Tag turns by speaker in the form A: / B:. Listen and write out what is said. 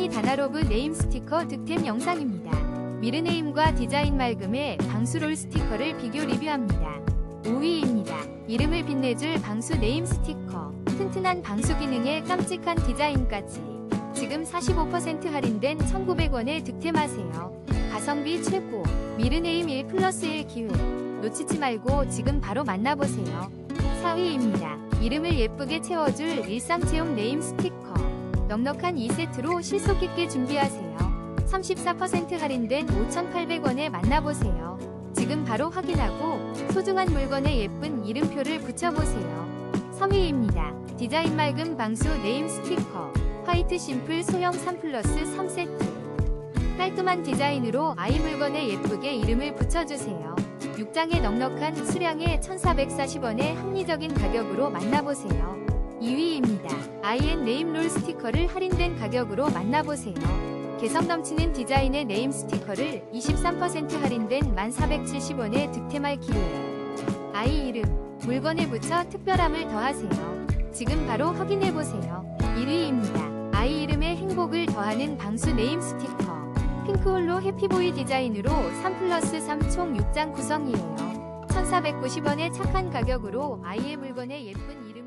A: 미니 다나로브 네임 스티커 득템 영상입니다. 미르네임과 디자인 맑음의 방수롤 스티커를 비교 리뷰합니다. 5위입니다. 이름을 빛내줄 방수 네임 스티커. 튼튼한 방수 기능에 깜찍한 디자인까지. 지금 45% 할인된 1,900원에 득템하세요. 가성비 최고. 미르네임 1 플러스 1 기회. 놓치지 말고 지금 바로 만나보세요. 4위입니다. 이름을 예쁘게 채워줄 일상 체험 네임 스티커. 넉넉한 2세트로 실속 있게 준비하세요. 34% 할인된 5,800원에 만나보세요. 지금 바로 확인하고 소중한 물건에 예쁜 이름표를 붙여보세요. 3위입니다. 디자인 맑은 방수 네임 스티커. 화이트 심플 소형 3 플러스 3세트. 깔끔한 디자인으로 아이 물건에 예쁘게 이름을 붙여주세요. 6장의 넉넉한 수량에 1,440원의 합리적인 가격으로 만나보세요. 2위입니다. IN 네임롤 스티커를 할인된 가격으로 만나보세요. 개성 넘치는 디자인의 네임 스티커를 23% 할인된 1,470원에 득템할 기회. 아이 이름, 물건에 붙여 특별함을 더하세요. 지금 바로 확인해보세요. 1위입니다. 아이 이름에 행복을 더하는 방수 네임 스티커. 핑크홀로 해피보이 디자인으로 3 플러스 3 총 6장 구성이에요. 1,490원의 착한 가격으로 아이의 물건에 예쁜 이름